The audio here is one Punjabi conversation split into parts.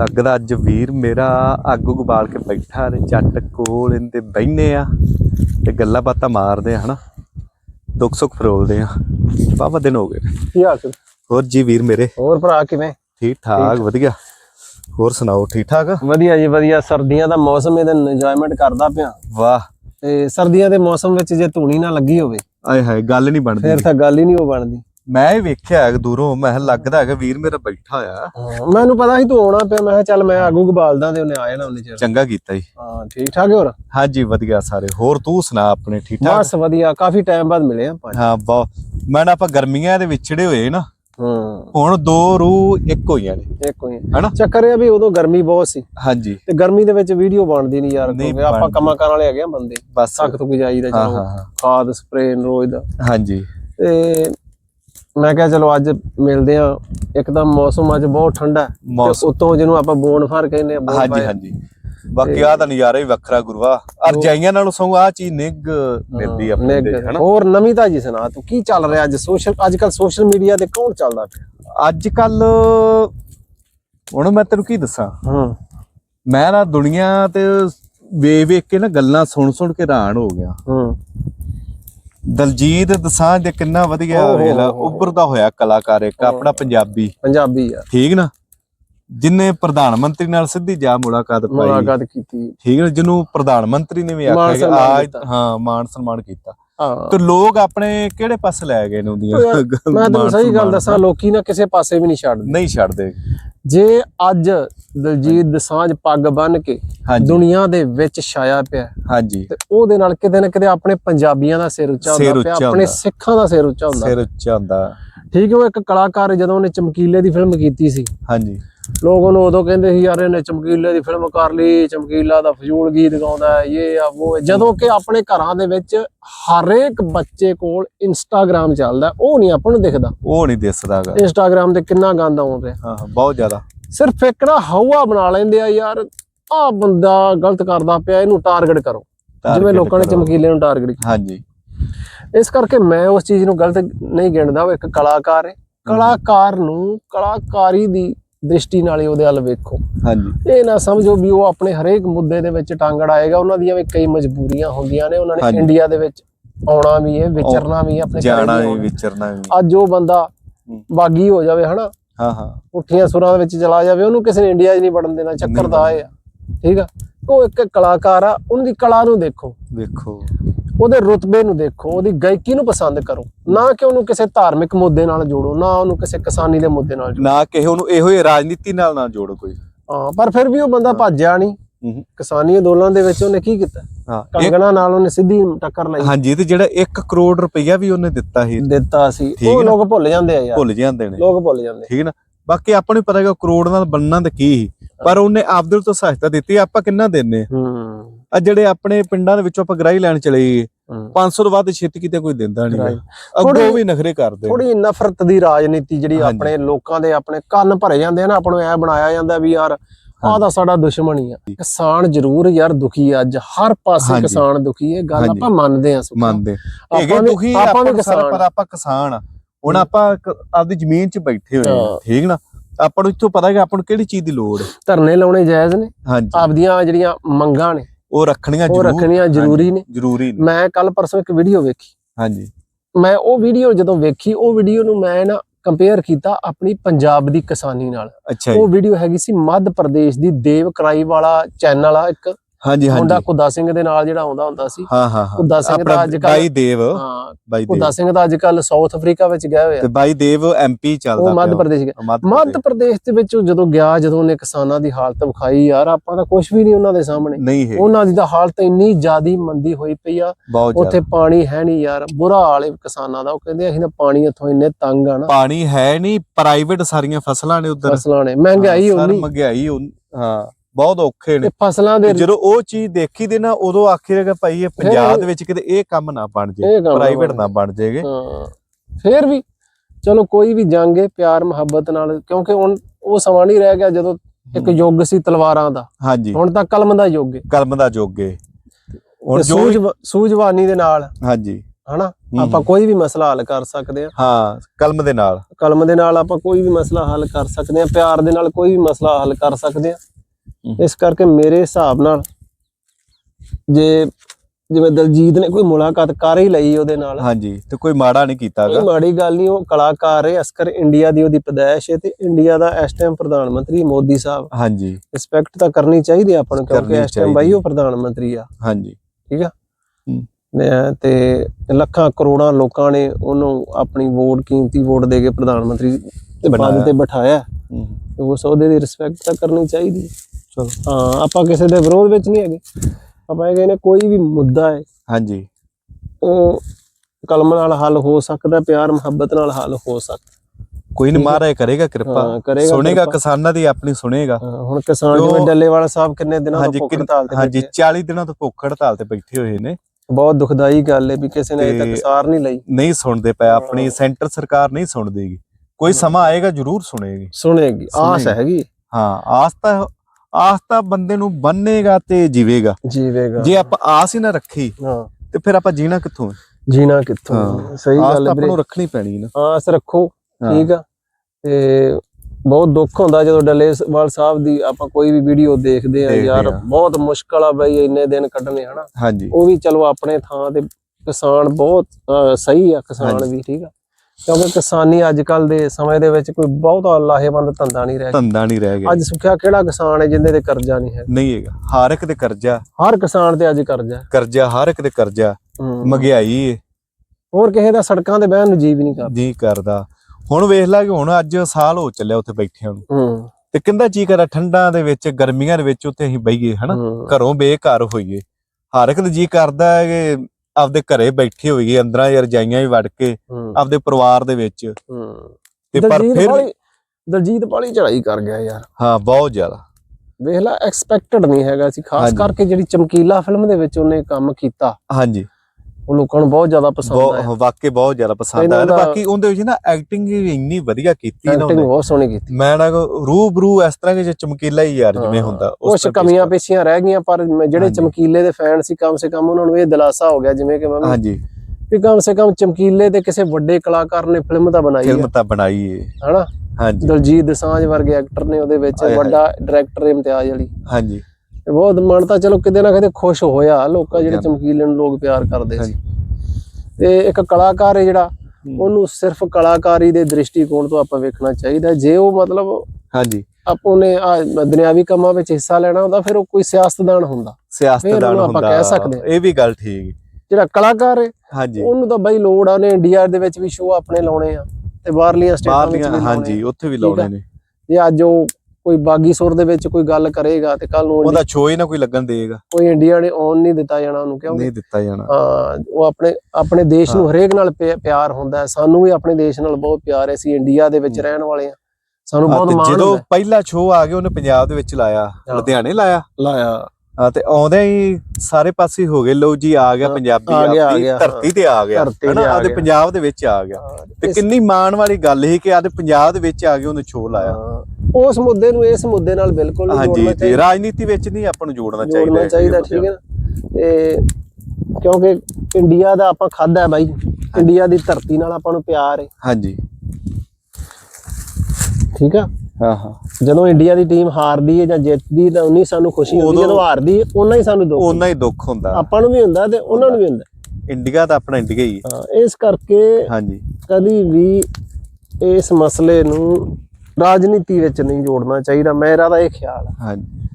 ਲੱਗਦਾ ਅੱਜ ਵੀਰ ਮੇਰਾ ਅੱਗ ਉੱਗ ਬਾਲ ਕੇ ਬੈਠਾ ਨੇ ਜੱਟ ਕੋਲ ਇਹਦੇ ਬੈਨੇ ਆ ਤੇ ਗੱਲਾਂ ਬਾਤਾਂ ਮਾਰਦੇ ਆ ਹਨਾ? ਦੁੱਖ ਸੁੱਖ ਫਰੋਲਦੇ ਆ। ਬਾਬਾ ਦਿਨ ਹੋ ਗਏ। ਕੀ ਹਾਲ ਚਾਲ? ਹੋਰ ਜੀ ਵੀਰ ਮੇਰੇ? ਹੋਰ ਭਰਾ ਕਿਵੇਂ? ਠੀਕ ਠਾਕ ਵਧੀਆ। ਹੋਰ ਸੁਣਾਓ ਠੀਕ ਠਾਕ? ਵਧੀਆ ਜੀ ਵਧੀਆ। ਸਰਦੀਆਂ ਦਾ ਮੌਸਮ ਇਹਦਾ ਇੰਜੋਇਮੈਂਟ ਕਰਦਾ ਪਿਆ। ਵਾਹ। ਤੇ ਸਰਦੀਆਂ ਦੇ ਮੌਸਮ ਵਿੱਚ ਜੇ ਧੂਣੀ ਨਾ ਲੱਗੀ ਹੋਵੇ ਆਏ ਹਾਏ ਗੱਲ ਨਹੀਂ ਬਣਦੀ। ਫਿਰ ਤਾਂ ਗੱਲ ਹੀ ਨਹੀਂ ਉਹ ਬਣਦੀ। ਮੈਂ ਹੀ ਵੇਖਿਆ ਹੈਗਾ ਦੂਰੋਂ ਮੈਂ ਕਿਹਾ ਲੱਗਦਾ ਹੈਗਾ ਵੀਰ ਮੇਰਾ ਬੈਠਾ ਆ ਮੈਨੂੰ ਪਤਾ ਸੀ ਤੂੰ ਆਉਣਾ ਪਿਆ ਮੈਂ ਕਿਹਾ ਚੱਲ ਮੈਂ ਆਗੂ ਗਬਾਲਦਾ ਤੇ ਉਹਨੇ ਆ ਜਾਣਾ ਉਹਨੇ ਚਿਰ। ਚੰਗਾ ਕੀਤਾ ਜੀ। ਹਾਂ ਠੀਕ ਠਾਕ ਹੋਰ? ਹਾਂਜੀ ਵਧੀਆ ਸਾਰੇ। ਹੋਰ ਤੂੰ ਸੁਣਾ ਆਪਣੇ ਠੀਕ ਠਾਕ? ਬਸ ਵਧੀਆ ਕਾਫੀ ਟਾਈਮ ਬਾਅਦ ਮਿਲੇ ਆਪਾਂ ਹਾਂ ਬਹੁਤ ਮੈਂ ਨਾ ਆਪਾਂ ਗਰਮੀਆਂ ਦੇ ਵਿਛੜੇ ਹੋਏ ਨਾ ਹੂੰ। ਹੁਣ ਦੋ ਰੂ ਇੱਕ ਹੋਈਆਂ ਨੇ। ਇੱਕ ਹੋਈ ਹਨਾ? ਚੱਕਰ ਇਹ ਆ ਵੀ ਉਦੋਂ ਗਰਮੀ ਬਹੁਤ ਸੀ। ਹਾਂਜੀ। ਤੇ ਗਰਮੀ ਦੇ ਵਿੱਚ ਵੀਡੀਓ ਬਣਦੀ ਨਹੀਂ ਯਾਰ ਨਹੀਂ ਕਿਉਂਕਿ ਆਪਾਂ ਬਣਦੀ। ਕੰਮਾਂ ਕਰਨ ਵਾਲੇ ਹੈਗੇ ਆ ਬੰਦੇ। ਬਸ। ਹਾਂ ਚਲੋ ਹਾਂ ਹਾਂ। ਖਾਦ ਸਪਰੇ ਰੋਜ਼ ਦਾ। ਹਾਂਜੀ। ਤੇ ਮੈਂ ਕਿਹਾ ਚਲੋ ਅੱਜ ਮਿਲਦੇ ਆ ਇੱਕਦਮ ਮੌਸਮ ਅੱਜ ਬਹੁਤ ਠੰਡਾ ਹੈ। ਤੇ ਉਤੋਂ ਜਿਹਨੂੰ ਆਪਾਂ ਬੋਨ ਫਰ ਕਹਿੰਦੇ ਆ ਹਾਂਜੀ ਹਾਂਜੀ। ਬਾਕੀ ਆ ਤਾਂ ਨਜ਼ਾਰਾ ਹੀ ਵੱਖਰਾ ਗੁਰੂਆ। ਅਰਜਾਈਆਂ ਨਾਲੋਂ ਸਗੋਂ ਆ ਚੀਜ਼ ਨਿੱਗ ਮਿਲਦੀ ਆਪਣੇ। ਦੇ, ਹਨਾ? ਹੋਰ ਨਵੀਂ ਤਾਜੀ ਸੁਣਾ ਤੂੰ ਕੀ ਚੱਲ ਰਿਹਾ ਅੱਜ ਸੋਸ਼ਲ ਅੱਜ ਕੱਲ ਸੋਸ਼ਲ ਮੀਡੀਆ ਤੇ ਕੌਣ ਚੱਲਦਾ ਪਿਆ? ਅੱਜ ਕੱਲ ਹੁਣ ਮੈਂ ਤੈਨੂੰ ਕੀ ਦੱਸਾਂ? ਹੂੰ। ਮੈਂ ਨਾ ਦੁਨੀਆ ਤੇ ਵੇਖ ਵੇਖ ਕੇ ਨਾ ਗੱਲਾਂ ਸੁਣ ਸੁਣ ਕੇ ਹੈਰਾਨ ਹੋ ਗਿਆ। ਹੂੰ। ਦਲਜੀਤ ਦਸਾਂਝ ਦੇ ਕਿੰਨਾ ਵਧੀਆ ਓਹ ਹੋ ਵੇਲਾ ਹੋ ਹੋ। ਉੱਭਰਦਾ ਹੋਇਆ ਕਲਾਕਾਰ ਇੱਕ ਆਪਣਾ ਪੰਜਾਬੀ। ਪੰਜਾਬੀ ਆ। ਠੀਕ ਨਾ? ਜਿਨੇ ਪ੍ਰਧਾਨ ਮੰਤਰੀ ਨਾਲ ਸਿੱਧੀ ਜਾ ਮੁਲਾਕਾਤ ਪਾਈ। ਮੁਲਾਕਾਤ ਕੀਤੀ। ਠੀਕ ਹੈ ਜਿਹਨੂੰ ਪ੍ਰਧਾਨ ਮੰਤਰੀ ਨੇ ਵੀ ਮਾਣ ਆਖਿਆ ਕਿ ਆ। ਹਾਂ ਮਾਨ ਸਨਮਾਨ ਕੀਤਾ। ਹਾਂ। ਤੇ ਲੋਕ ਆਪਣੇ ਕਿਹੜੇ ਪਾਸੇ ਲੈ ਗਏ ਨੇ ਉਹਦੀਆਂ ਮੈਂ ਤੈਨੂੰ ਸਹੀ ਗੱਲ ਦੱਸਾਂ ਲੋਕੀ ਨਾ ਕਿਸੇ ਪਾਸੇ ਵੀ ਨਹੀਂ ਛੱਡਦੇ। ਨਹੀਂ ਛੱਡਦੇ। ਜੇ ਅੱਜ ਦਲਜੀਤ ਦਸਾਂਝ ਪੱਗ ਬੰਨ ਕੇ ਦੁਨੀਆ ਦੇ ਵਿੱਚ ਛਾਇਆ ਪਿਆ ਹਾਂਜੀ। ਤੇ ਉਹਦੇ ਨਾਲ ਕਿਤੇ ਨਾ ਕਿਤੇ ਆਪਣੇ ਪੰਜਾਬੀਆਂ ਦਾ ਸਿਰ ਉੱਚਾ ਹੁੰਦਾ ਪਿਆ ਆਪਣੇ। ਸਿੱਖਾਂ ਦਾ ਸਿਰ ਉੱਚਾ ਹੁੰਦਾ। ਸਿਰ ਉੱਚਾ ਹੁੰਦਾ। ਠੀਕ ਹੈ ਉਹ ਇੱਕ ਕਲਾਕਾਰ ਜਦੋਂ ਉਹਨੇ ਚਮਕੀਲੇ ਦੀ ਫਿਲਮ ਕੀਤੀ ਸੀ ਹਾਂਜੀ। ਲੋਕ ਉਹਨੂੰ ਉਦੋਂ ਕਹਿੰਦੇ ਸੀ ਯਾਰ ਇਹਨੇ ਚਮਕੀਲੇ ਦੀ ਫਿਲਮ ਕਰ ਲਈ ਚਮਕੀਲਾ ਦਾ ਫਜ਼ੂਲ ਗੀਤ ਗਾਉਂਦਾ ਹੈ ਇਹ ਆ ਉਹ। ਜਦੋਂ ਕਿ ਆਪਣੇ ਘਰਾਂ ਦੇ ਵਿੱਚ ਹਰੇਕ ਬੱਚੇ ਕੋਲ ਇੰਸਟਾਗ੍ਰam ਚੱਲਦਾ ਉਹ ਨਹੀਂ ਆਪਾਂ ਨੂੰ ਦਿਖਦਾ। ਉਹ ਨਹੀਂ ਦਿਸਦਾਗਾ ਇੰਸਟਾਗ੍ਰam ਤੇ ਕਿੰਨਾ ਗੰਦ ਰਿਹਾ ਹਾਂ। ਬਹੁਤ ਜ਼ਿਆਦਾ। ਸਿਰਫ ਇੱਕ ਨਾ ਹਵਾ ਬਣਾ ਲੈਂਦੇ ਆ ਯਾਰ ਆ ਬੰਦਾ ਗਲਤ ਕਰਦਾ ਪਿਆ ਇਹਨੂੰ ਟਾਰਗੇਟ ਕਰੋ। ਜਿਵੇਂ ਲੋਕਾਂ ਨੇ। ਚਮਕੀਲੇ ਨੂੰ ਟਾਰਗੇਟ ਹਾਂਜੀ। ਇਸ ਕਰਕੇ ਮੈਂ ਉਸ ਚੀਜ਼ ਨੂੰ ਗਲਤ ਨਹੀਂ ਗਿਣਦਾ ਉਹ ਇੱਕ ਕਲਾਕਾਰ ਹੈ। ਕਲਾਕਾਰ ਨੂੰ ਕਲਾਕਾਰੀ ਦੀ ਦ੍ਰਿਸ਼ਟੀ ਨਾਲ ਹੀ ਉਹਦੇ ਵੱਲ ਵੇਖੋ। ਹਾਂਜੀ। ਇਹ ਨਾ ਸਮਝੋ ਵੀ ਉਹ ਆਪਣੇ ਹਰੇਕ ਮੁੱਦੇ ਦੇ ਵਿੱਚ ਟਾਂਗੜ ਆਏਗਾ। ਉਹਨਾਂ ਦੀਆਂ ਵੀ ਕਈ ਮਜਬੂਰੀਆਂ ਹੁੰਦੀਆਂ ਨੇ। ਉਹਨਾਂ ਨੇ। ਇੰਡੀਆ ਦੇ ਵਿੱਚ ਆਉਣਾ ਵੀ ਹੈ ਵਿਚਰਨਾ ਵੀ ਹੈ ਆਪਣੇ ਜਾਣਾ ਵੀ। ਵਿਚਰਨਾ ਵੀ। ਅੱਜ ਉਹ ਬੰਦਾ। ਬਾਗੀ ਹੋ ਜਾਵੇ ਹਨਾ? ਹਾਂ ਹਾਂ। ਪੁੱਠੀਆਂ ਸੁਰਾਂ ਦੇ ਵਿੱਚ ਚਲਾ ਜਾਵੇ ਉਹਨੂੰ ਕਿਸੇ ਨੇ ਇੰਡੀਆ 'ਚ ਨਹੀਂ ਵੜਨ ਦੇਣਾ ਚੱਕਰ ਦਾ ਇਹ ਆ। ਠੀਕ ਆ? ਉਹ ਇੱਕ ਕਲਾਕਾਰ ਆ ਉਹਦੀ ਕਲਾ ਨੂੰ ਦੇਖੋ। ਵੇਖੋ ਉਹਦੇ ਰੁਤਬੇ ਨੂੰ ਦੇਖੋ ਉਹਦੀ ਗਾਇਕੀ ਨੂੰ ਪਸੰਦ ਕਰੋ। ਨਾ ਕਿ ਉਹਨੂੰ ਕਿਸੇ ਧਾਰਮਿਕ ਮੁੱਦੇ ਨਾਲ ਜੋੜੋ ਨਾ ਉਹਨੂੰ ਕਿਸੇ ਕਿਸਾਨੀ ਦੇ ਮੁੱਦੇ ਨਾਲ ਜੋੜੋ। ਨਾ ਕਿਸੇ ਨੂੰ ਇਹੋ ਹੀ ਰਾਜਨੀਤੀ ਨਾਲ ਨਾ ਜੋੜ ਕੋਈ। ਹਾਂ ਪਰ ਫਿਰ ਵੀ ਉਹ ਬੰਦਾ ਭੱਜਿਆ ਨਹੀਂ। ਕਿਸਾਨੀ ਅੰਦੋਲਨ ਦੇ ਵਿੱਚ ਉਹਨੇ ਕੀ ਕੀਤਾ? ਹਾਂ ਕੰਗਣਾ ਨਾਲ ਉਹਨੇ ਸਿੱਧੀ ਟੱਕਰ ਲਈ। ਹਾਂਜੀ ਤੇ ਜਿਹੜਾ 1 ਕਰੋੜ ਰੁਪਈਆ ਵੀ ਉਹਨੇ ਦਿੱਤਾ ਸੀ। ਦਿੱਤਾ ਸੀ। ਉਹ? ਲੋਕ ਭੁੱਲ ਜਾਂਦੇ ਆ ਯਾਰ। ਭੁੱਲ ਜਾਂਦੇ ਨੇ। ਲੋਕ ਭੁੱਲ ਜਾਂਦੇ। ਠੀਕ ਨਾ? ਬਾਕੀ ਆਪਾਂ ਨੂੰ ਪਤਾ ਹੈ ਕਿ ਕਰੋੜ ਨਾਲ ਬੰਨਣਾ ਤੇ ਕੀ ਸੀ? ਪਰ ਉਹਨੇ ਆਪਦੇ ਤੋਂ ਸਹਾਇਤਾ ਦਿੱਤੀ ਆਪਾਂ ਕਿੰਨਾ ਦਿੰਨੇ ਹੂੰ ਆ ਜਿਹੜੇ ਆਪਣੇ ਪਿੰਡਾਂ ਦੇ ਵਿੱਚੋਂ ਆਪਾਂ ਗ੍ਰਾਈ ਲੈਣ ਚਲੇ ਗਏ ਹੂੰ 500 ਤੋਂ ਵੱਧ ਛੇਤੀ ਕਿਤੇ ਕੋਈ ਦਿੰਦਾ ਨਹੀਂ। ਅੱਗੋਂ ਵੀ ਨਖਰੇ ਕਰਦੇ। ਥੋੜੀ ਨਫ਼ਰਤ ਦੀ ਰਾਜਨੀਤੀ ਜਿਹੜੀ। ਆਪਣੇ ਲੋਕਾਂ ਦੇ ਆਪਣੇ ਕੰਨ ਭਰੇ ਜਾਂਦੇ ਆ ਨਾ ਆਪਾਂ ਨੂੰ ਐ ਬਣਾਇਆ ਜਾਂਦਾ ਵੀ ਯਾਰ ਆਹ ਤਾਂ ਸਾਡਾ ਦੁਸ਼ਮਣ ਹੀ ਆ ਕਿਸਾਨ ਜ਼ਰੂਰ ਯਾਰ ਦੁਖੀ ਆ ਅੱਜ ਹਰ ਪਾਸੇ। ਕਿਸਾਨ ਦੁਖੀ ਹੈ ਗੱਲ। ਆਪਾਂ ਮੰਨਦੇ ਆ ਸੁੱਖਾ। ਮੰਨਦੇ ਆਪਾਂ ਦੁਖੀ ਆਪਾਂ ਵੀ ਕਿਸਾਨ ਪਰ ਆਪਾਂ ਕਿਸਾਨ ਹੁਣ ਆਪਾਂ ਆਪਦੀ ਜ਼ਮੀਨ 'ਚ ਬੈਠੇ ਹੋਏ। ਆ ਠੀਕ ਨਾ ਆਪਾਂ ਨੂੰ ਇੱਥੋਂ ਪਤਾ ਕਿ ਆਪਾਂ ਨੂੰ ਕਿਹੜੀ ਚੀਜ਼ ਦੀ ਲੋੜ ਹੈ। ਧਰਨੇ ਲਾਉਣੇ ਜਾਇਜ਼ ਨੇ। ਹਾਂਜੀ। ਆਪਦੀਆਂ ਜਿਹੜੀਆਂ ਮੰਗਾਂ ਨੇ ਉਹ ਰੱਖਣੀਆਂ ਉਹ ਜ਼ਰੂਰ। ਰੱਖਣੀਆਂ ਜ਼ਰੂਰੀ ਨੇ। ਜ਼ਰੂਰੀ ਨੇ। ਮੈਂ ਕੱਲ ਪਰਸੋਂ ਇੱਕ ਵੀਡੀਓ ਵੇਖੀ। ਹਾਂਜੀ। ਮੈਂ ਉਹ ਵੀਡੀਓ ਜਦੋਂ ਵੇਖੀ ਉਹ ਵੀਡੀਓ ਨੂੰ ਮੈਂ ਨਾ ਕੰਪੇਅਰ ਕੀਤਾ ਆਪਣੀ ਪੰਜਾਬ ਦੀ ਕਿਸਾਨੀ ਨਾਲ। ਉਹ ਵੀਡੀਓ ਹੈਗੀ ਸੀ ਮੱਧ ਪ੍ਰਦੇਸ਼ ਦੀ ਦੇਵ ਕਰਾਈ ਵਾਲਾ ਚੈਨਲ ਆ ਇੱਕ। ਹਾਂਜੀ ਮੁੰਡਾ ਹਾਂਜੀ ਕੁੱਦਾ ਸਿੰਘ ਦੇ ਨਾਲ ਜਿਹੜਾ ਆਉਂਦਾ ਹੁੰਦਾ ਸੀ। ਹਾਂ ਹਾਂ ਕੁੱਦਾ ਸਿੰਘ ਦਾ ਅੱਜ ਕੱਲ੍ਹ- ਬਾਈ ਦੇਵ। ਹਾਂ ਬਾਈ ਦੇਵ। ਕੁੱਦਾ ਸਿੰਘ ਦਾ ਅੱਜ ਕੱਲ ਸਾਊਥ ਅਫਰੀਕਾ ਵਿੱਚ ਗਿਆ ਹੋਇਆ। ਤੇ ਬਾਈ ਦੇਵ ਐਮਪੀ ਚੱਲਦਾ ਉਹ ਮੱਧ। ਪ੍ਰਦੇਸ਼ ਗਿਆ। ਮੱਧ ਪ੍ਰਦੇਸ਼। ਦੇ ਵਿੱਚ ਜਦੋਂ ਗਿਆ ਜਦੋਂ ਉਹਨੇ ਕਿਸਾਨਾਂ ਦੀ ਹਾਲਤ ਵਿਖਾਈ ਯਾਰ ਆਪਾਂ ਤਾਂ ਕੁਝ ਵੀ ਨਹੀਂ ਉਹਨਾਂ ਦੇ ਸਾਹਮਣੇ। ਨਹੀਂ ਉਹਨਾਂ ਦੀ ਤਾਂ ਹਾਲਤ ਇੰਨੀ ਜ਼ਿਆਦੀ ਮੰਦੀ ਹੋਈ ਪਈ ਆ। ਉੱਥੇ ਪਾਣੀ ਹੈ ਨਹੀਂ ਯਾਰ। ਬੁਰਾ ਹਾਲ ਹੈ ਕਿਸਾਨਾਂ ਦਾ। ਉਹ ਕਹਿੰਦੇ ਅਸੀਂ ਤਾਂ ਪਾਣੀ ਇੱਥੋਂ ਇੰਨੇ ਤੰਗ ਆ ਨਾ। ਪਾਣੀ ਹੈ ਨਹੀਂ। ਪ੍ਰਾਈਵੇਟ ਸਾਰੀਆਂ ਫਸਲਾਂ ਨੇ ਉਧਰ। ਫਸਲਾਂ ਨੇ। ਮਹਿੰਗਾਈ ਉਨੀ। ਮਹਿੰਗਾਈ ਹਾਂ। ਬਹੁਤ ਔਖੇ ਨੇ। ਫਸਲਾਂ ਦੇ ਜਦੋਂ ਉਹ ਚੀਜ਼ ਦੇਖੀ ਦੇ ਨਾ ਉਦੋਂ ਆਖਿਰਗਾ ਭਾਈ ਇਹ ਪੰਜਾਬ ਦੇ ਵਿੱਚ ਕਿਤੇ ਇਹ ਕੰਮ ਨਾ ਬਣ ਜੇ ਪ੍ਰਾਈਵੇਟ ਨਾ ਬਣ ਜੇਗੇ। ਹਾਂ ਫੇਰ ਵੀ ਚਲੋ ਕੋਈ ਵੀ ਜੰਗ ਹੈ ਪਿਆਰ ਮੁਹੱਬਤ ਨਾਲ ਕਿਉਂਕਿ ਹੁਣ ਉਹ ਸਮਾਂ ਨਹੀਂ ਰਹਿ ਗਿਆ ਜਦੋਂ ਇੱਕ ਯੁੱਗ ਸੀ ਤਲਵਾਰਾਂ ਦਾ। ਹਾਂਜੀ। ਹੁਣ ਤਾਂ ਕਲਮ ਦਾ ਯੁੱਗ ਹੈ ਕਲਮ ਦਾ ਜੋਗੇ ਹੁਣ ਤੇ ਜੋ ਸੂਝ ਸੂਝਵਾਨੀ ਦੇ ਨਾਲ ਹਾਂਜੀ। ਹਨਾ? ਹੂੰ। ਆਪਾਂ ਕੋਈ ਵੀ ਮਸਲਾ ਹੱਲ ਕਰ ਸਕਦੇ ਆ ਹਾਂ ਕਲਮ ਦੇ ਨਾਲ। ਕਲਮ ਦੇ ਨਾਲ ਆਪਾਂ ਕੋਈ ਵੀ ਮਸਲਾ ਹੱਲ ਕਰ ਸਕਦੇ ਆ ਪਿਆਰ ਦੇ ਨਾਲ ਕੋਈ ਵੀ ਮਸਲਾ ਹੱਲ ਕਰ ਸਕਦੇ ਆ ਹੂੰ। ਇਸ ਕਰਕੇ ਮੇਰੇ ਹਿਸਾਬ ਨਾਲ ਜੇ ਜਿਵੇਂ ਦਲਜੀਤ ਨੇ ਕੋਈ ਮੁਲਾਕਾਤ ਕਰ ਹੀ ਲਈ ਉਹਦੇ ਨਾਲ ਹਾਂਜੀ ਤੇ ਕੋਈ ਮਾੜਾ ਨਹੀਂ ਕੋਈ ਕੀਤਾਗਾ ਮਾੜੀ ਗੱਲ ਨਹੀਂ ਉਹ ਕਲਾਕਾਰ ਹੈ ਅਸਕਰ ਇੰਡੀਆ ਦੀ ਉਹਦੀ ਪਦਾਇਸ਼ ਹੈ ਤੇ ਇੰਡੀਆ ਦਾ ਇਸ ਟਾਈਮ ਪ੍ਰਧਾਨ ਮੰਤਰੀ ਮੋਦੀ ਸਾਹਿਬ। ਹਾਂਜੀ। ਰਿਸਪੈਕਟ ਤਾਂ ਕਰਨੀ ਚਾਹੀਦੀ ਆ ਆਪਾਂ ਨੂੰ ਕਿਉਂਕਿ ਇਸ ਟਾਈਮ ਬਾਈ ਉਹ ਪ੍ਰਧਾਨ ਮੰਤਰੀ ਆ। ਹਾਂਜੀ। ਨੇ- ਤੇ ਲੱਖਾਂ ਕਰੋੜਾਂ ਲੋਕਾਂ ਨੇ ਉਹਨੂੰ ਆਪਣੀ ਵੋਟ ਕੀਮਤੀ ਵੋਟ ਦੇ ਕੇ ਪ੍ਰਧਾਨ ਮੰਤਰੀ ਦੇ ਪਦ। ਤੇ ਬਿਠਾਇਆ। ਉਸ ਅਹੁਦੇ ਦੀ ਰਿਸਪੈਕਟ ਤਾਂ ਕਰਨੀ ਚਾਹੀਦੀ। ਹੈ। ਹਾਂ ਆਪਾਂ ਕਿਸੇ ਦੇ ਵਿਰੋਧ ਵਿੱਚ ਨਹੀਂ ਹੈਗੇ। ਆਪਾਂ ਇਹ ਕਹਿੰਦੇ ਕੋਈ ਵੀ ਮੁੱਦਾ ਹੈ ਹਾਂਜੀ। ਉਹ ਕਲਮ ਨਾਲ ਹੱਲ ਹੋ ਸਕਦਾ ਪਿਆਰ ਮੁਹੱਬਤ ਨਾਲ ਹੱਲ ਹੋ ਸਕਦਾ। ਕੋਈ ਨਹੀਂ ਮਹਾਰਾਜ ਕਰੇਗਾ ਕਿਰਪਾ। ਸੁਣੇਗਾ। ਕਿਸਾਨਾਂ ਦੀ ਆਪਣੀ ਸੁਣੇਗਾ। ਹੁਣ ਕਿਸਾਨ ਜੋ- ਜਿਵੇਂ ਡੱਲੇਵਾਲਾ ਸਾਹਿਬ ਕਿੰਨੇ ਦਿਨਾਂ ਤੋਂ ਭੁੱਖ ਹੜਤਾਲ ਤੇ ਹਾਂਜੀ ਬੈਠੇ ਆ। 40 ਦਿਨਾਂ ਤੋਂ ਭੁੱਖ ਹੜਤਾਲ ਤੇ ਬੈਠੇ ਹੋਏ ਨੇ। ਬਹੁਤ ਦੁਖਦਾਈ ਗੱਲ ਹੈ ਵੀ ਕਿਸੇ ਨੇ ਤੱਕ ਸਾਰ ਨਹੀਂ ਲਈ। ਨਹੀਂ ਸੁਣਦੇ ਪਏ ਆਪਣੀ ਸੈਂਟਰ ਸਰਕਾਰ ਨਹੀਂ ਸੁਣਦੀਗੀ ਕੋਈ ਸਮਾਂ ਆਏਗਾ ਜ਼ਰੂਰ ਸੁਣੇਗੀ। ਸੁਣੇਗੀ ਆਸ। ਹੈਗੀ। ਹਾਂ ਆਸ ਤਾਂ ਆਸ ਤਾਂ ਬੰਦੇ ਨੂੰ ਬੰਨੇਗਾ ਤੇ ਜੀਵੇਗਾ ਜੀਵੇਗਾ ਜੇ ਆਪਾਂ ਆਸ ਹੀ ਨਾ ਰੱਖੀ ਹਾਂ ਤੇ ਫਿਰ ਆਪਾਂ ਜੀਣਾ ਕਿੱਥੋਂ? ਜੀਣਾ ਕਿੱਥੋਂ। ਸਹੀ ਗੱਲ ਹੈ ਆਪਾਂ ਨੂੰ ਰੱਖਣੀ ਪੈਣੀ ਨਾ ਆਸ ਰੱਖੋ। ਠੀਕ ਆ ਤੇ ਬਹੁਤ ਦੁੱਖ ਹੁੰਦਾ ਜਦੋਂ ਡੱਲੇਵਾਲ ਸਾਹਿਬ ਦੀ ਆਪਾਂ ਕੋਈ ਵੀ ਵੀਡੀਓ ਦੇਖਦੇ ਆ ਯਾਰ। ਬਹੁਤ ਮੁਸ਼ਕਲ ਆ ਬਈ ਇੰਨੇ ਦਿਨ ਕੱਢਣੇ ਹਨਾ ਹਾਂਜੀ ਉਹ ਵੀ ਚਲੋ ਆਪਣੇ ਥਾਂ ਤੇ ਕਿਸਾਨ ਬਹੁਤ ਸਹੀ ਆ ਕਿਸਾਨ। ਵੀ ਠੀਕ ਆ ਕਿਉਂਕਿ ਕਿਸਾਨੀ ਅੱਜ ਕੱਲ ਦੇ ਸਮੇਂ ਦੇ ਵਿੱਚ ਕੋਈ ਬਹੁਤਾ ਲਾਹੇਵੰਦ ਧੰਦਾ ਨਹੀਂ ਰਹਿ ਗਿਆ। ਧੰਦਾ ਨਹੀਂ ਰਹਿ ਗਿਆ। ਅੱਜ ਸੁਖਿਆ ਕਿਹੜਾ ਕਿਸਾਨ ਹੈ ਜਿੰਦੇ ਤੇ ਕਰਜ਼ਾ ਨਹੀਂ ਹੈ? ਨਹੀਂ ਹੈਗਾ। ਹਰ ਇੱਕ ਦੇ ਕਰਜ਼ਾ। ਹਰ ਕਿਸਾਨ ਤੇ ਅੱਜ ਕਰਜ਼ਾ ਹੈ। ਕਰਜ਼ਾ ਹਰ ਇੱਕ ਦੇ ਕਰਜ਼ਾ। ਹੂੰ। ਮਹਿੰਗਾਈ। ਏ ਹੋਰ ਕਿਸੇ ਦਾ ਸੜਕਾਂ ਤੇ ਬਹਿਣ ਨੂੰ ਜੀ ਵੀ ਨਹੀਂ ਕਰਦਾ। ਜੀ ਕਰਦਾ। ਹੁਣ ਵੇਖ ਲਾ ਕਿ ਹੁਣ ਅੱਜ ਸਾਲ ਹੋ ਚੱਲਿਆ ਉੱਥੇ ਬੈਠਿਆਂ ਨੂੰ। ਹੂੰ। ਤੇ ਕਿੰਦਾ ਜੀ ਕਰਾ ਠੰਡਾਂ ਦੇ ਵਿੱਚ ਗਰਮੀਆਂ ਦੇ ਵਿੱਚ ਉੱਥੇ ਅਸੀਂ ਬਈਏ ਹਨਾ? ਹੂੰ। ਘਰੋਂ ਬੇਘਰ ਹੋਈਏ। ਹਰ ਇੱਕ ਦਾ ਜੀ ਕਰਦਾ ਹੈ ਕਿ ਆਪਦੇ ਘਰੇ ਬੈਠੇ ਹੋਈਏ ਅੰਦਰਾਂ ਯਾਰ ਰਜਾਈਆਂ ਵੀ ਵੜ ਕੇ ਹੂੰ। ਆਪਦੇ ਪਰਿਵਾਰ ਦੇ ਵਿੱਚ। ਹੂੰ। ਤੇ ਪਰ ਫਿਰ ਦਲਜੀਤ ਵਾਲੀ ਚੜਾਈ ਕਰ ਗਿਆ ਯਾਰ। ਹਾਂ ਬਹੁਤ ਜ਼ਿਆਦਾ। ਵੇਖ ਲੈ ਐਕਸਪੈਕਟਡ ਨਹੀਂ ਹੈਗਾ ਸੀ ਖਾਸ। ਕਰਕੇ ਜਿਹੜੀ ਚਮਕੀਲਾ ਫਿਲਮ ਦੇ ਵਿੱਚ ਉਹਨੇ ਕੰਮ ਕੀਤਾ। ਹਾਂਜੀ। ਉਹ ਲੋਕਾਂ ਨੂੰ ਬਹੁਤ ਜ਼ਿਆਦਾ ਪਸੰਦ ਆਇਆ। ਵਾਕਈ ਬਹੁਤ ਜ਼ਿਆਦਾ ਪਸੰਦ ਆਇਆ। ਬਾਕੀ ਉਹਦੇ ਵਿੱਚ ਨਾ ਐਕਟਿੰਗ ਵੀ ਇੰਨੀ ਵਧੀਆ ਕੀਤੀ ਨਾ ਐਕਟਿੰਗ ਉਹਨੇ। ਬਹੁਤ ਸੋਹਣੀ ਕੀਤੀ। ਮੈਂ ਨਾ ਰੂਬਰੂ ਇਸ ਤਰ੍ਹਾਂ ਕਿ ਚਮਕੀਲਾ ਹੀ ਯਾਰ ਜਿਵੇਂ ਹਾਂ। ਹੁੰਦਾ ਉਸ ਕਮੀਆਂ ਪੇਸ਼ ਪੇਸ਼ੀਆਂ ਰਹਿ ਗਈਆਂ ਪਰ ਜਿਹੜੇ। ਚਮਕੀਲੇ ਦੇ ਫੈਨ ਸੀ ਕਮ ਸੇ ਕਮ ਉਹਨਾਂ ਨੂੰ ਇਹ ਦਿਲਾਸਾ ਹੋ ਗਿਆ ਜਿਵੇਂ ਕਿ ਮੈਂ ਹਾਂਜੀ। ਵੀ ਕਮ ਸੇ ਕਮ ਚਮਕੀਲੇ ਤੇ ਕਿਸੇ ਵੱਡੇ ਕਲਾਕਾਰ ਨੇ ਫਿਲਮ ਤਾਂ ਬਣਾਈ ਫਿਲਮ ਹੈ। ਤਾਂ ਬਣਾਈ ਏ। ਹਨਾ? ਹਾਂਜੀ। ਦਲਜੀਤ ਦੋਸਾਂਝ ਵਰਗੇ ਐਕਟਰ ਨੇ ਉਹਦੇ ਵਿੱਚ। ਵੱਡਾ ਡਾਇਰੈਕਟਰ ਇਮਤਿਆਜ਼ ਅਲੀ। ਹਾਂਜੀ। ਤੇ ਬਹੁਤ ਮਨ ਤਾਂ ਚਲੋ ਕਿਤੇ ਨਾ ਕਿਤੇ ਖੁਸ਼ ਹੋਇਆ ਲੋਕਾਂ ਜਿਹੜੇ। ਚਮਕੀਲੇ ਨੂੰ ਲੋਕ ਪਿਆਰ ਕਰਦੇ ਸੀ। ਤੇ ਇੱਕ ਕਲਾਕਾਰ ਹੈ ਜਿਹੜਾ। ਉਹਨੂੰ ਸਿਰਫ ਕਲਾਕਾਰੀ ਦੇ ਦ੍ਰਿਸ਼ਟੀਕੋਣ ਤੋਂ ਆਪਾਂ ਵੇਖਣਾ ਚਾਹੀਦਾ ਜੇ ਉਹ ਮਤਲਬ ਹਾਂਜੀ ਆਪੋ ਨੇ ਆਹ ਦੁਨਿਆਵੀ ਕੰਮਾਂ ਵਿੱਚ ਹਿੱਸਾ ਲੈਣਾ ਹੁੰਦਾ ਫਿਰ ਉਹ ਕੋਈ ਸਿਆਸਤਦਾਨ ਹੁੰਦਾ ਸਿਆਸਤਦਾਨ ਉਹਨੂੰ ਆਪਾਂ ਹੁੰਦਾ ਕਹਿ ਸਕਦੇ। ਇਹ ਵੀ ਗੱਲ ਠੀਕ ਜਿਹੜਾ ਕਲਾਕਾਰ ਹੈ ਹਾਂਜੀ ਉਹਨੂੰ ਤਾਂ ਬਈ ਲੋੜ ਆ ਉਹਨੇ ਇੰਡੀਆ ਦੇ ਵਿੱਚ ਵੀ ਸ਼ੋਅ ਆਪਣੇ ਲਾਉਣੇ ਆ ਤੇ ਬਾਹਰਲੀਆਂ ਸਟੇਟਾਂ ਵਿੱਚ ਵੀ ਹਾਂਜੀ ਆ। ਉੱਥੇ ਵੀ ਆ। ਲਾਉਣੇ ਨੇ ਜੇ ਅੱਜ ਉਹ ਕੋਈ ਬਾਗੀ ਸੁਰ ਦੇ ਵਿੱਚ ਕੋਈ ਗੱਲ ਕਰੇਗਾ ਤੇ ਕੱਲ ਨੂੰ ਉਹਦਾ ਹੀ ਨਾ ਕੋਈ ਲੱਗਣ ਦੇਗਾ। ਕੋਈ ਇੰਡੀਆ ਨੇ ਆਨ ਨਹੀਂ ਦਿੱਤਾ ਜਾਣਾ ਉਹਨੂੰ ਕਿਉਂਕਿ ਨਹੀਂ ਦਿੱਤਾ ਜਾਣਾ। ਹਾਂ ਉਹ ਆਪਣੇ ਆਪਣੇ ਦੇਸ਼ ਨੂੰ ਹਰੇਕ ਨਾਲ ਪਿਆ- ਪਿਆਰ ਹੁੰਦਾ ਸਾਨੂੰ ਵੀ ਆਪਣੇ ਦੇਸ਼ ਨਾਲ ਬਹੁਤ ਪਿਆਰ ਹੈ। ਅਸੀਂ ਇੰਡੀਆ ਦੇ ਵਿੱਚ। ਰਹਿਣ ਵਾਲੇ ਆ ਸਾਨੂੰ ਬਹੁਤ ਮਾਣ ਜਦੋਂ ਪਹਿਲਾ ਸ਼ੋਅ ਆ ਗਿਆ ਉਹਨੇ ਪੰਜਾਬ ਦੇ ਵਿੱਚ ਲਾਇਆ। ਲੁਧਿਆਣੇ ਲਾਇਆ? ਲਾਇਆ। ਤੇ ਆਉਂਦੇ ਹੀ ਸਾਰੇ ਪਾਸੇ ਹੋ ਗਏ। ਲੋ ਜੀ ਆ ਗਿਆ ਹਾਂ, ਪੰਜਾਬੀ ਆਪਣੀ ਧਰਤੀ ਤੇ ਆ ਗਿਆ ਹਨਾ? ਆਦੇ। ਪੰਜਾਬ ਦੇ ਵਿੱਚ ਆ ਗਿਆ। ਤੇ ਕਿੰਨੀ ਮਾਣ ਵਾਲੀ ਗੱਲ ਸੀ ਕਿ ਆਦੇ ਪੰਜਾਬ ਦੇ ਵਿੱਚ ਆ ਕੇ ਉਹਨੇ ਲਾਇਆ। ਹਾਂ, ਉਸ ਮੁੱਦੇ ਨੂੰ ਇਸ ਮੁੱਦੇ ਨਾਲ ਬਿਲਕੁਲ ਨਹੀਂ ਹਾਂਜੀ ਜੋੜਨਾ ਚਾਹੀਦਾ। ਰਾਜਨੀਤੀ ਵਿੱਚ ਨਹੀਂ ਆਪਾਂ ਨੂੰ ਜੋੜਨਾ ਚਾਹੀਦਾ ਜੋੜਨਾ ਚਾਹੀਦਾ। ਠੀਕ ਹੈ ਤੇ ਕਿਉਂਕਿ ਇੰਡੀਆ ਦਾ ਆਪਾਂ ਖਾਦਾ ਹੈ ਬਾਈ। ਇੰਡੀਆ ਦੀ ਧਰਤੀ ਨਾਲ ਆਪਾਂ ਨੂੰ ਪਿਆਰ ਹੈ। ਹਾਂਜੀ। ਠੀਕ ਆ? ਹਾਂ ਹਾਂ। ਜਦੋਂ ਇੰਡੀਆ ਦੀ ਟੀਮ ਹਾਰਦੀ ਹੈ ਜਾਂ ਜਿੱਤਦੀ ਤਾਂ ਉਨੀ ਸਾਨੂੰ ਖੁਸ਼ੀ ਹੁੰਦੀ ਜਦੋਂ ਹਾਰਦੀ ਹੈ ਉਨਾ ਹੀ ਸਾਨੂੰ ਦੁੱਖ ਉਹਨਾਂ ਹੀ ਦੁੱਖ ਹੁੰਦਾ। ਆਪਾਂ ਨੂੰ ਵੀ ਹੁੰਦਾ ਤੇ ਉਹਨਾਂ ਨੂੰ ਵੀ ਹੁੰਦਾ। ਇੰਡੀਆ ਤਾਂ ਆਪਣਾ ਇੰਡੀਆ ਹੀ ਹੈ। ਇਸ ਕਰਕੇ ਹਾਂਜੀ। ਕਦੀ ਵੀ ਇਸ ਮਸਲੇ ਨੂੰ ਰਾਜਨੀਤੀ ਵਿੱਚ ਨਹੀਂ ਜੋੜਨਾ ਚਾਹੀਦਾ ਮੇਰਾ ਤਾਂ ਇਹ ਖਿਆਲ ਹੈ। ਹਾਂਜੀ।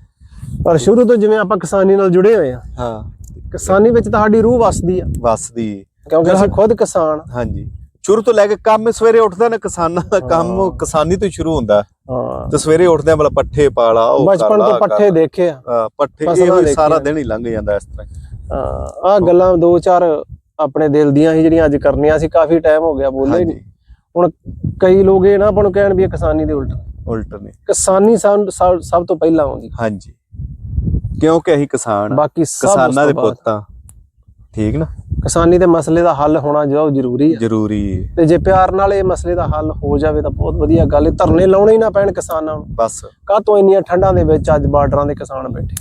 ਪਰ ਸ਼ੁਰੂ ਤੋਂ ਜਿਵੇਂ ਆਪਾਂ ਕਿਸਾਨੀ ਨਾਲ ਜੁੜੇ ਹੋਏ ਆ ਹਾਂ। ਕਿਸਾਨੀ ਵਿੱਚ ਤਾਂ ਸਾਡੀ ਰੂਹ ਵਸਦੀ ਆ। ਵਸਦੀ ਕਿਉਂਕਿ ਅਸੀਂ ਖੁਦ ਕਿਸਾਨ ਹਾਂਜੀ। ਸ਼ੁਰੂ ਤੋਂ ਲੈ ਕੇ ਕੰਮ ਸਵੇਰੇ ਉੱਠਦਾ ਨਾ ਕਿਸਾਨਾਂ ਦਾ ਕੰਮ। ਕਿਸਾਨੀ ਤੋਂ ਸ਼ੁਰੂ ਹੁੰਦਾ। ਹਾਂ। ਤੇ ਸਵੇਰੇ ਉੱਠਦੇ ਆ ਬਲਾ ਪੱਠੇ ਪਾਲਾ ਉਹ ਬਚਪਨ ਤੋਂ ਪੱਠੇ। ਦੇਖੇ ਆ। ਹਾਂ, ਪੱਠੇ ਇਹ ਸਾਰਾ। ਦਿਨ ਹੀ ਲੰਘ ਜਾਂਦਾ ਇਸ ਤਰ੍ਹਾਂ ਆ ਗੱਲਾਂ ਦੋ ਚਾਰ ਆਪਣੇ ਦਿਲ ਦੀਆਂ ਸੀ ਜਿਹੜੀਆਂ ਅੱਜ ਕਰਨੀਆਂ ਸੀ ਕਾਫੀ ਟਾਈਮ ਹੋ ਗਿਆ ਬੋਲੇ ਹੀ ਨਹੀਂ। ਹੁਣ ਕਈ ਲੋਕ ਇਹ ਨਾ ਆਪਾਂ ਨੂੰ ਕਹਿਣ ਵੀ ਕਿਸਾਨੀ ਦੇ ਉਲਟ। ਉਲਟ ਨੇ। ਕਿਸਾਨੀ ਸਾਨੂੰ ਸਭ ਤੋਂ ਪਹਿਲਾਂ ਆਉਂਦੀ। ਹਾਂਜੀ। ਕਿਉਂਕਿ ਅਸੀਂ ਕਿਸਾਨ ਬਾਕੀ ਕਿਸਾਨਾਂ ਦੇ। ਪੁੱਤ ਆ। ਠੀਕ ਨਾ? ਕਿਸਾਨੀ ਦੇ ਮਸਲੇ ਦਾ ਹੱਲ ਹੋਣਾ ਜੋ ਜ਼ਰੂਰੀ ਹੈ ਜ਼ਰੂਰੀ ਹੈ ਤੇ ਜੇ ਪਿਆਰ ਨਾਲ ਇਹ ਮਸਲੇ ਦਾ ਹੱਲ ਹੋ ਜਾਵੇ ਤਾਂ ਬਹੁਤ ਵਧੀਆ ਗੱਲ ਹੈ ਧਰਨੇ ਲਾਉਣੇ ਹੀ ਨਾ ਪੈਣ ਕਿਸਾਨਾਂ ਨੂੰ। ਬਸ। ਕਾਹਤੋਂ ਇੰਨੀਆਂ ਠੰਡਾਂ ਦੇ ਵਿੱਚ ਅੱਜ ਬਾਰਡਰਾਂ ਦੇ ਕਿਸਾਨ ਬੈਠੇ?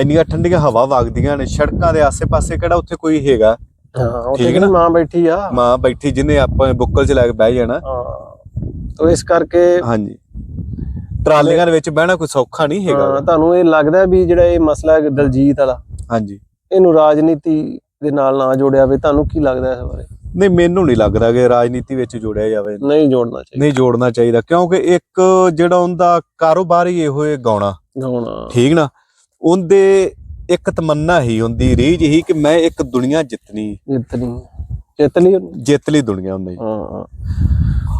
ਇੰਨੀਆਂ ਠੰਡੀਆਂ ਹਵਾ ਵਗਦੀਆਂ ਨੇ। ਸੜਕਾਂ ਦੇ ਆਸੇ-ਪਾਸੇ ਕਿਹੜਾ ਉੱਥੇ ਕੋਈ ਹੈਗਾ? ਹਾਂ ਉੱਥੇ ਕਿਹੜੀ? ਮਾਂ ਬੈਠੀ ਆ? ਮਾਂ ਬੈਠੀ ਜਿਹਨੇ ਆਪਾਂ ਬੁੱਕਲ 'ਚ ਲੈ ਕੇ ਬਹਿ ਜਾਣਾ। ਹਾਂ। ਤੋ ਇਸ ਕਰਕੇ ਹਾਂਜੀ। ਟਰਾਲੀਆਂ ਦੇ ਵਿੱਚ ਬਹਿਣਾ ਕੋਈ ਸੌਖਾ ਨਹੀਂ ਹੈਗਾ। ਹਾਂ, ਤੁਹਾਨੂੰ ਇਹ ਲੱਗਦਾ ਵੀ ਜਿਹੜਾ ਇਹ ਮਸਲਾ ਦਲਜੀਤ ਵਾਲਾ ਹਾਂਜੀ। ਇਹਨੂੰ ਰਾਜਨੀਤੀ ਦੇ ਨਾਲ ਨਾ ਜੋੜਿਆ ਵੇ ਤੁਹਾਨੂੰ ਕੀ ਲੱਗਦਾ ਇਸ ਬਾਰੇ? ਨਹੀਂ ਮੈਨੂੰ ਨਹੀਂ ਲੱਗਦਾ ਕਿ ਰਾਜਨੀਤੀ ਵਿੱਚ ਜੋੜਿਆ ਜਾਵੇ। ਨਹੀਂ ਜੋੜਨਾ ਚਾਹੀਦਾ। ਨਹੀਂ ਜੋੜਨਾ ਚਾਹੀਦਾ ਕਿਉਂਕਿ ਇੱਕ ਜਿਹੜਾ ਉਹਦਾ ਕਾਰੋਬਾਰ ਹੀ ਇਹੋ ਹੈ ਗਾਉਣਾ। ਗਾਉਣਾ। ਠੀਕ ਨਾ? ਉਹਦੇ ਇੱਕ ਤਮੰਨਾ ਹੀ ਹੁੰਦੀ ਰੀਝ ਹੀ ਕਿ ਮੈਂ ਇੱਕ ਦੁਨੀਆ ਜਿੱਤਣੀ। ਜਿੱਤਣੀ। ਜਿੱਤ ਲਈ ਉਹਨੇ। ਜਿੱਤ ਲਈ ਦੁਨੀਆ ਉਹਨੇ। ਹਾਂ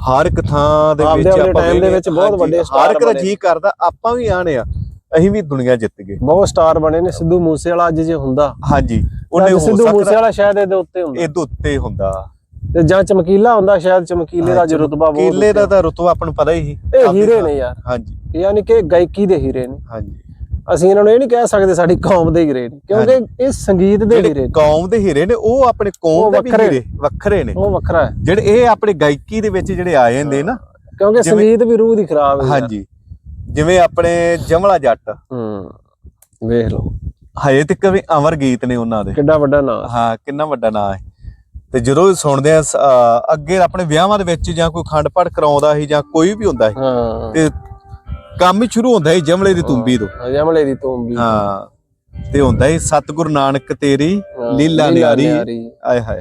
ਹਰ ਇੱਕ ਥਾਂ ਦੇ ਵਿੱਚ ਆਪਾਂ ਦੇ ਵਿੱਚ ਬਹੁਤ ਵੱਡੇ ਹਰ ਇੱਕ ਦਾ। ਜੀ ਕਰਦਾ ਆਪਾਂ ਵੀ ਆਣੇ ਆ। ਅਸੀਂ ਵੀ ਦੁਨੀਆ ਜਿੱਤ ਗਏ। ਬਹੁਤ ਸਟਾਰ ਬਣੇ ਨੇ ਸਿੱਧੂ ਮੂਸੇ ਵਾਲਾ ਅੱਜ ਜੇ ਹੁੰਦਾ। ਹਾਂਜੀ ਉਹਨੇ ਹੋ ਸਿੱਧੂ ਮੂਸੇ ਵਾਲਾ ਸ਼ਾਇਦ ਇਹਦੇ ਉੱਤੇ ਹੁੰਦਾ। ਇਹਦੇ ਉੱਤੇ ਹੁੰਦਾ। ਤੇ ਜਾਂ ਚਮਕੀਲਾ ਹੁੰਦਾ ਸ਼ਾਇਦ ਚਮਕੀਲੇ ਦਾ ਅੱਜ ਰੁਤਬਾ ਬਹੁਤ ਕੀਲੇ ਦਾ ਤਾਂ ਰੁਤਬਾ ਆਪਾਂ ਨੂੰ ਪਤਾ ਹੀ ਸੀ। ਇਹ ਹੀਰੇ ਨੇ ਯਾਰ। ਹਾਂਜੀ। ਯਾਨੀ ਕਿ ਗਾਇਕੀ ਦੇ ਹੀਰੇ ਨੇ। ਹਾਂਜੀ। ਅਸੀਂ ਇਹਨਾਂ ਨੂੰ ਇਹ ਨਹੀਂ ਕਹਿ ਸਕਦੇ ਸਾਡੀ ਕੌਮ ਦੇ ਹੀਰੇ ਨੇ ਕਿਉਂਕਿ ਇਹ ਸੰਗੀਤ ਦੇ ਹੀਰੇ ਨੇ। ਕੌਮ ਦੇ ਹੀਰੇ ਨੇ ਉਹ ਆਪਣੇ ਕੌਮ ਦੇ ਵੀ। ਹੀਰੇ ਵੱਖਰੇ ਨੇ। ਉਹ ਵੱਖਰਾ ਹੈ। ਜਿਹੜੇ ਇਹ ਆਪਣੇ ਗਾਇਕੀ ਦੇ ਵਿੱਚ ਜਿਹੜੇ ਆ ਜਾਂਦੇ ਨਾ ਕਿਉਂਕਿ ਸੰਗੀਤ ਵੀ ਰੂਹ ਦੀ ਖਰਾਬ ਹੈ। ਹਾਂਜੀ। ਜਿਵੇਂ ਆਪਣੇ ਜਮਲਾ ਜੱਟ। ਹੂੰ ਵੇਖ ਲਓ। ਹਜੇ ਤੱਕ ਵੀ ਅਮਰ ਗੀਤ ਨੇ ਉਹਨਾਂ ਦੇ। ਕਿੱਡਾ ਵੱਡਾ ਨਾਂ। ਹਾਂ ਕਿੰਨਾ ਵੱਡਾ ਨਾਂ ਹੈ। ਤੇ ਜਦੋਂ ਸੁਣਦੇ ਆ ਅੱਗੇ ਆਪਣੇ ਵਿਆਹਾਂ ਦੇ ਵਿੱਚ ਜਾਂ ਕੋਈ ਖੰਡ ਪਾਠ ਕਰਾਉਂਦਾ ਸੀ ਜਾਂ ਕੋਈ ਵੀ ਹੁੰਦਾ ਸੀ ਹਾਂ। ਤੇ ਕੰਮ ਹੀ ਸ਼ੁਰੂ ਹੁੰਦਾ ਸੀ ਜਮਲੇ ਦੀ ਤੁੰਬੀ ਤੋਂ। ਜਮਲੇ ਦੀ ਤੂੰਬੀ ਹਾਂ ਤੇ ਹੁੰਦਾ ਸੀ ਸਤਿਗੁਰੂ ਨਾਨਕ ਤੇਰੀ ਲੀਲਾ ਨਿਆਰੀ। ਆਏ ਹਾਏ।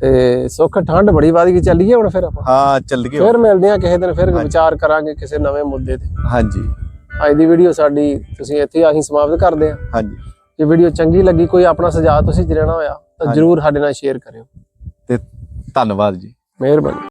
ਤੇ ਸੁੱਖ ਠੰਡ ਬੜੀ ਵੱਧ ਗਈ ਚੱਲੀਏ ਹੁਣ ਫਿਰ ਆਪਾਂ? ਹਾਂ ਚੱਲ ਗਏ ਫਿਰ ਮਿਲਦੇ ਆ ਕਿਸੇ ਦਿਨ ਫਿਰ। ਵਿਚਾਰ ਕਰਾਂਗੇ ਕਿਸੇ ਨਵੇਂ ਮੁੱਦੇ ਤੇ। ਹਾਂਜੀ। ਅੱਜ ਦੀ ਵੀਡੀਓ ਸਾਡੀ ਤੁਸੀਂ ਇੱਥੇ ਆਹੀ ਸਮਾਪਤ ਕਰਦੇ ਆ ਹਾਂਜੀ। ਜੇ ਵੀਡੀਓ ਚੰਗੀ ਲੱਗੀ ਕੋਈ ਆਪਣਾ ਸੁਝਾਅ ਤੁਸੀਂ ਦੇਣਾ ਹੋਇਆ ਤਾਂ। ਜਰੂਰ ਸਾਡੇ ਨਾਲ ਸ਼ੇਅਰ ਕਰਿਓ। ਤੇ ਧੰਨਵਾਦ ਜੀ। ਮਿਹਰਬਾਨੀ।